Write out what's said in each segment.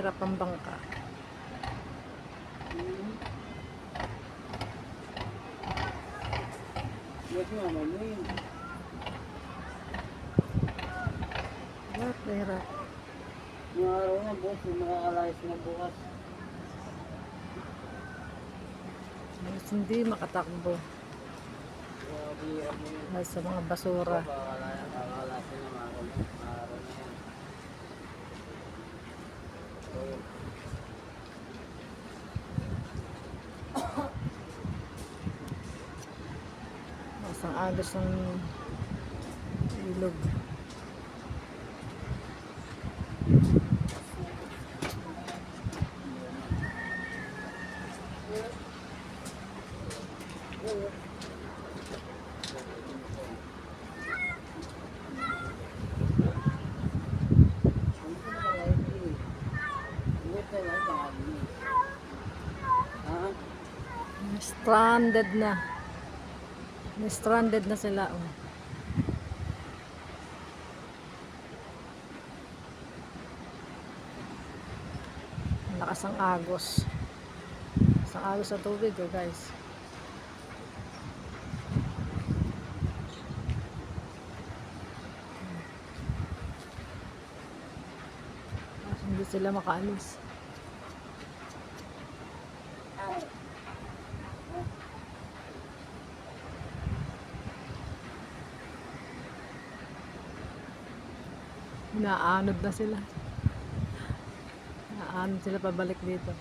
Mahirap ang bangka. Yes, ma'am. Ano yun? Hirap, hirap. Yung araw na, boss. Yung makakalayas na bukas. Halos hindi makatakbo sa mga basura. Makakalayas na mga araw na mga araw na yan. So, Masang agos ng ilog. ano ko nakalayas eh? Wait na lang, dami. Ha? Stranded na. Stranded na sila. Oh. Lakas ang agos. Sa agos sa tubig, oh, guys. Hindi sila makaalis. Inaanod na sila. Inaanod sila pabalik dito.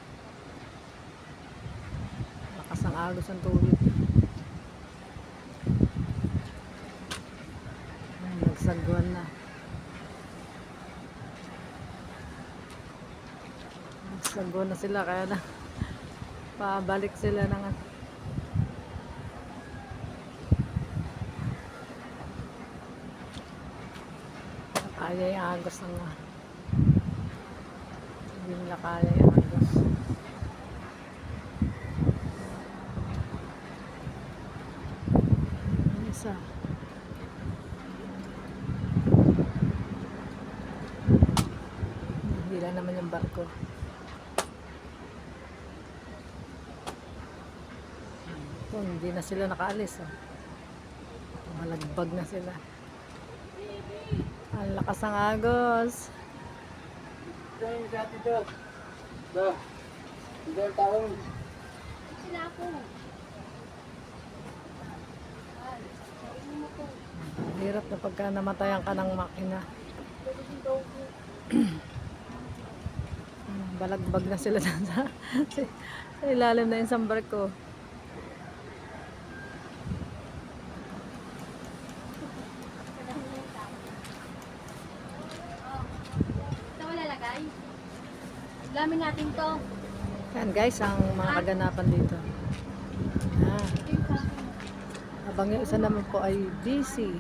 Lakas ang agos ng tubig. Nagsagwan na. Nagsagwan na sila kaya na pabalik sila ng kaya yung agos ng hindi nila kaya yung agos. Yung isa? Hila naman yung barko. Ito hindi na sila nakaalis oh. malagbag na sila ang lakas ng agos. Yung sa atin to. Ito yung taong. Sila po. Hirap na pagka namatayan ka ng makina. Balagbag na sila sa, ilalim na yung barko. Ito Lamin natin to. Yan guys, ang mga kaganapan dito. Ah, Ito yung isa naman po ay busy.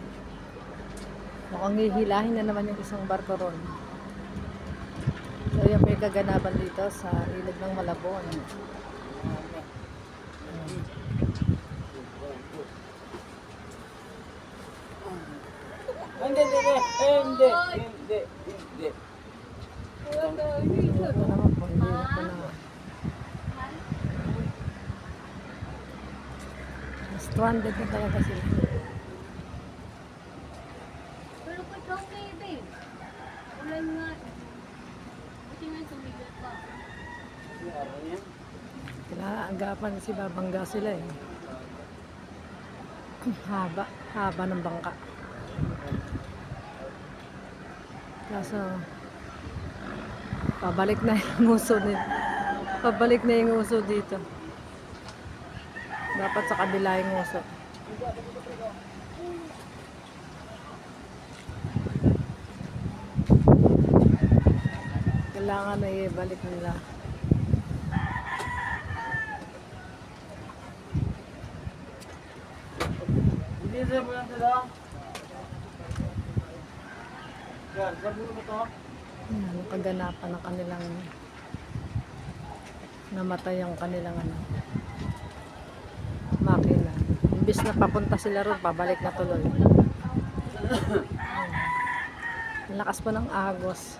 Mukhang hihilahin na naman yung isang barko ron. So yan po yung kaganapan dito sa ilog ng Malabon. Hindi, hindi, hindi. 200 na talaga sila. Pero pag daw kayo, babe. Ulan nga. Buti nga sumigat pa. Kinaagapan si Babangga sila eh. Haba, haba ng bangka. Kaso, pabalik na yung uso dito. Pabalik na yung uso dito. Dapat sa kabila yung uso. Kailangan na ibalik nila. Hindi mo lang sila. Yan, sa bulo mo to. Yan, yung kaganapan ng kanilang namatay ang kanilang ano imbis na papunta sila ron, pabalik na tuloy. Ang lakas po ng agos.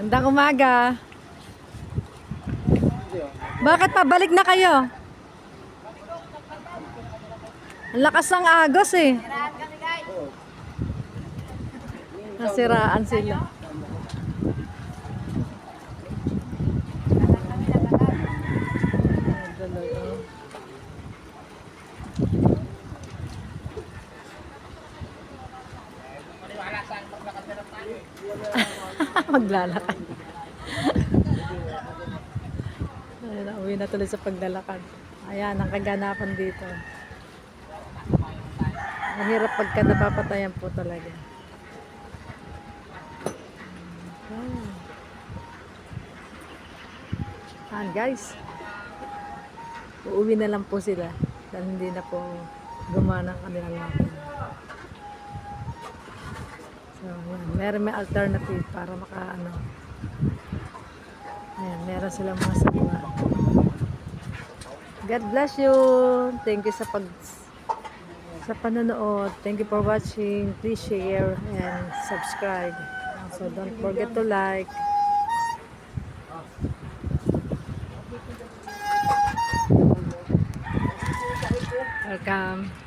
Gandang umaga. Bakit pabalik na kayo? Ang lakas ng agos eh. Nasiraan sila. Maglalakad. Uwi na tuloy sa paglalakad. Ayan, ang kaganapan dito. Mahirap pagka napapatayan po talaga. Okay. Ayan guys. Uuwi na lang po sila. Dahil hindi na po gumana ang kanilang lakad. So, yan. Meron may alternative para maka ano. Ayan, meron silang mga sabuan. God bless you. Thank you sa pag sa panonood. Thank you for watching. Please share and subscribe. So don't forget to like. Welcome.